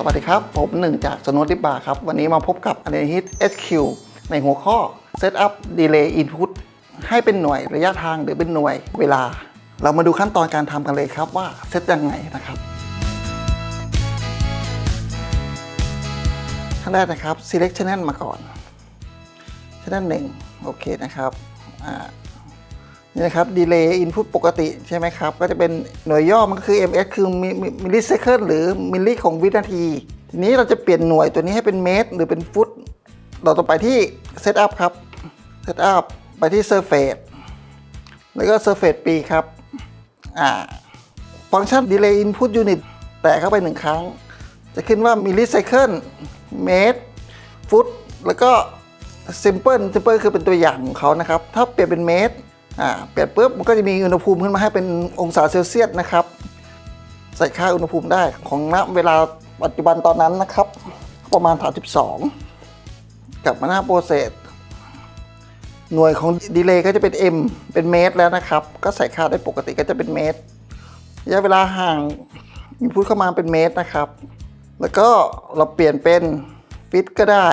สวัสดีครับ ผมหนึ่งจากสนุดิบาครับ วันนี้มาพบกับอ a n a h i t SQ ในหัวข้อ Setup Delay Input ให้เป็นหน่วยระยะทางหรือเป็นหน่วยเวลา เรามาดูขั้นตอนการทำกันเลยครับว่าเซตยังไงนะครับขั้นแรกนะครับ select channel มาก่อน channel หนึ่งโอเคนะครับอ่า นี่นะครับ delay input ปกติใช่ไหมครับ ก็จะเป็นหน่วยย่อมันก็คือ ms คือ millisecond หรือมิลลิของวินาที ทีนี้เราจะเปลี่ยนหน่วยตัวนี้ให้เป็นเมตร หรือเป็นฟุตเราต้องไปที่ setup ครับ setup ไปที่ surface แล้วก็ surface ปีครับอ่าฟังก์ชัน delay input unit แตะเข้าไปหนึ่งครั้ง จะขึ้นว่า millisecond เมตรฟุตแล้วก็ simple simple คือเป็นตัวอย่างของเขานะครับ ถ้าเปลี่ยนเป็นเมตร อ่าเปลี่ยนปุ๊บมันก็จะมีอุณหภูมิขึ้นมาให้เป็นองศาเซลเซียสนะครับ ใส่ค่าอุณหภูมิได้ของณเวลาปัจจุบันตอนนั้นนะครับ ประมาณ 32 กลับมาหน้าโปรเซสหน่วยของดีเลย์ก็จะเป็น M เป็นเมตรแล้วนะครับ ก็ใส่ค่าได้ปกติก็จะเป็นเมตรระยะเวลาห่างอินพุตเข้ามาเป็นเมตรนะครับ แล้วก็เราเปลี่ยนเป็นฟิตก็ได้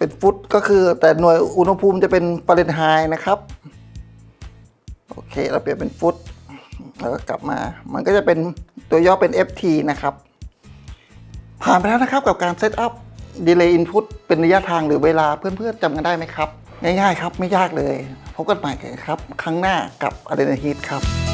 เป็นฟุตก็คือแต่หน่วยอุณหภูมิจะเป็นฟาเรนไฮต์นะครับ โอเคเราเปลี่ยนเป็นฟุตแล้วก็กลับมา มันก็จะเป็นตัวย่อเป็น FT นะครับ ผ่านไปแล้วนะครับกับการเซตอัพ Delay Input เป็นระยะทางหรือเวลาเพื่อนๆจำกันได้ไหมครับ ง่ายๆครับไม่ยากเลย พบกันใหม่กันครับ ครั้งหน้ากับ a r e n a Heat ครับ